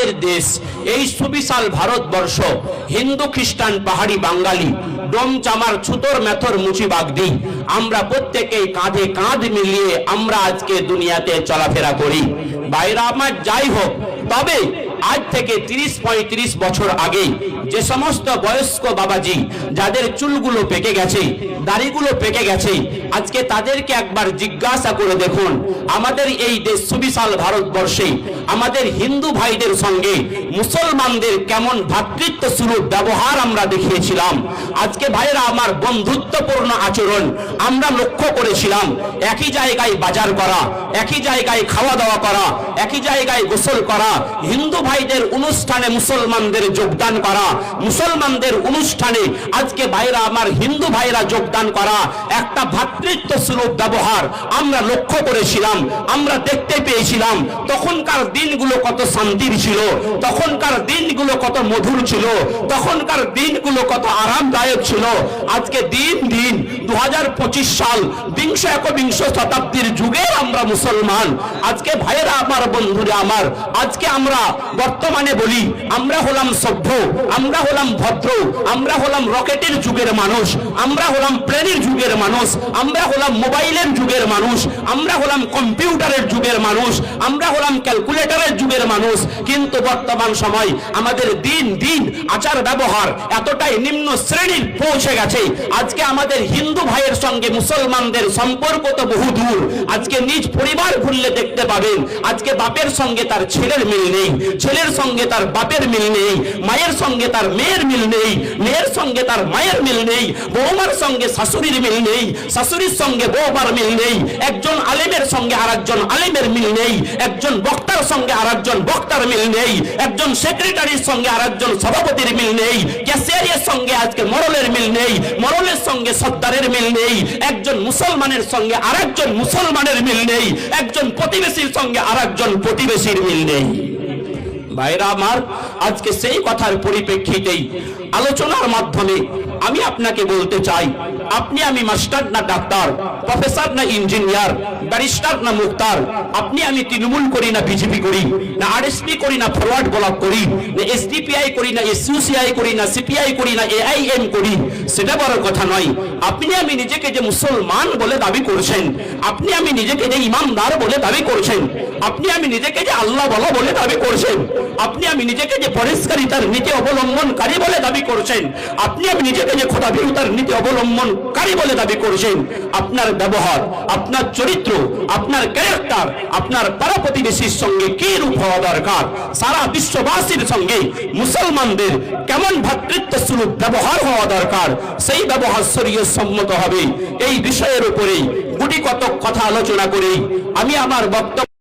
আমাদের দেশ, এই সুবিশাল ভারতবর্ষ, হিন্দু, খ্রিস্টান, পাহাড়ি বাঙালি, ডোম চামার, ছুতর মেথর মুচি বাগদি, আমরা প্রত্যেকেই কাঁধে কাঁধ মিলিয়ে আমরা আজকে দুনিয়াতে চলাফেরা করি। বাইরা আমার, যাই হোক, তবে আজ থেকে তিরিশ পঁয়ত্রিশ বছর আগে যে সমস্ত বয়স্ক বাবাজি, যাদের চুলগুলো পেকে গেছে, দাড়িগুলো পেকে গেছে, আজকে তাদেরকে একবার জিজ্ঞাসা করে দেখুন, আমাদের এই দেশ সুবিশাল ভারতবর্ষে, আমাদের হিন্দু ভাইদের সঙ্গে মুসলমানদের কেমন ভ্রাতৃত্ব সুলভ ব্যবহার আমরা দেখিয়েছিলাম। আজকে ভাইরা আমার বন্ধুত্বপূর্ণ আচরণ আমরা লক্ষ্য করেছিলাম। একই জায়গায় বাজার করা, একই জায়গায় খাওয়া দাওয়া করা, একই জায়গায় গোসল করা, হিন্দু ভাইদের অনুষ্ঠানে মুসলমানদের যোগদান করা, মুসলমানদের অনুষ্ঠানে আজকে ভাইরা আমার হিন্দু ভাইরা যোগদান করা একটা ভ্রাতৃত্ব সুলভ ব্যবহার আমরা লক্ষ্য করেছিলাম, আমরা দেখতে পেয়েছিলাম। তখনকার দিনগুলো কত শান্তির ছিল, তখনকার দিনগুলো কত মধুর ছিল, তখনকার দিনগুলো কত আরামদায়ক ছিল। আজকে দিন সাল বিংশ একবিংশ শতাব্দীর যুগে আমরা মুসলমান। আজকে ভাইয়েরা আমার, বন্ধুরা আমার, আজকে আমরা বর্তমানে বলি, আমরা হলাম সভ্য, আমরা হলাম ভদ্র, আমরা হলাম রকেটের যুগের মানুষ, আমরা হলাম প্লেনের যুগের মানুষ, আমরা হলাম মোবাইলের যুগের মানুষ, আমরা হলাম কম্পিউটারের যুগের মানুষ, আমরা হলাম ক্যালকুলেটরের যুগের মানুষ। কিন্তু বর্তমান সময় আমাদের দিন দিন আচার ব্যবহার এতটাই নিম্ন শ্রেণির পৌঁছে গেছে। আজকে আমাদের হিন্দু ভাইয়ের সঙ্গে মুসলমানদের সম্পর্ক তো বহু দূর আজকে নিজ পরিবার ঘুরলে দেখতে পাবেন আজকে বাপের সঙ্গে তার ছেলের মিল নেই ছেলের সঙ্গে তার বাপের মিল নেই মায়ের সঙ্গে তার মেয়ের মিল নেই মেয়ের সঙ্গে তার মায়ের মিল নেই বৌমার সঙ্গে শাশুড়ির মিল নেই শাশুড়ির সঙ্গে বৌমার মিল নেই একজন আলেমের সঙ্গে আর একজন আলেমের মিল নেই একজন বক্তার সঙ্গে আর একজন বক্তার মিল নেই একজন সেক্রেটারির সঙ্গে আর একজন সভাপতির মিল নেই ক্যাশিয়ারের সঙ্গে আজকে মরলের মিল নেই মরলের সঙ্গে সর্দারের মিল নেই একজন মুসলমানের সঙ্গে আর একজন মুসলমানের মিল নেই। একজন প্রতিবেশীর সঙ্গে আরেকজন প্রতিবেশীর মিল নেই। ভাইরা আমার, আজকে সেই কথার পরিপ্রেক্ষিতেই আলোচনার মাধ্যমে আমি আপনাকে বলতে চাই, আপনি আমি মাস্টার না ডাক্তার, প্রফেসর না ইঞ্জিনিয়ার, ব্যারিস্টার না মুক্তার, আপনি আমি তৃণমূল করি না বিজেপি করি, না আরএসপি করি না ফরওয়ার্ড ব্লক করি, না এসডিপিআই করি না এসইউসিআই করি না সিপিআই করি না এআইএম করি, সেটা বড় কথা নয়। আপনি আমি নিজেকে যে মুসলমান বলে দাবি করছেন, আপনি আমি নিজেকে যে ইমামদার বলে দাবি করছেন, আপনি আমি নিজেকে যে আল্লাহ বলা বলে দাবি করছেন আপনি আমি নিজেকে যে পরিষ্কারিতার নীতি অবলম্বনকারী বলে দাবি করছেন, আপনি আমি নিজেকে যে খোদা বিরুতার নীতি অবলম্বনকারী বলে দাবি করছেন, আপনার ব্যবহার, আপনার চরিত্র, আপনার ক্যারেক্টার, আপনার পাড়া প্রতিবেশীর সঙ্গে কি রূপ হওয়া দরকার? সারা বিশ্ববাসীর সঙ্গে মুসলমানদের কেমন ভ্রাতৃত্ব স্বরূপ ব্যবহার হওয়া দরকার? সেই ব্যবহার শরীয় সম্মত হবে। এই বিষয়ের উপরেই গুটি কতক কথা আলোচনা করেই আমি আমার বক্তব্য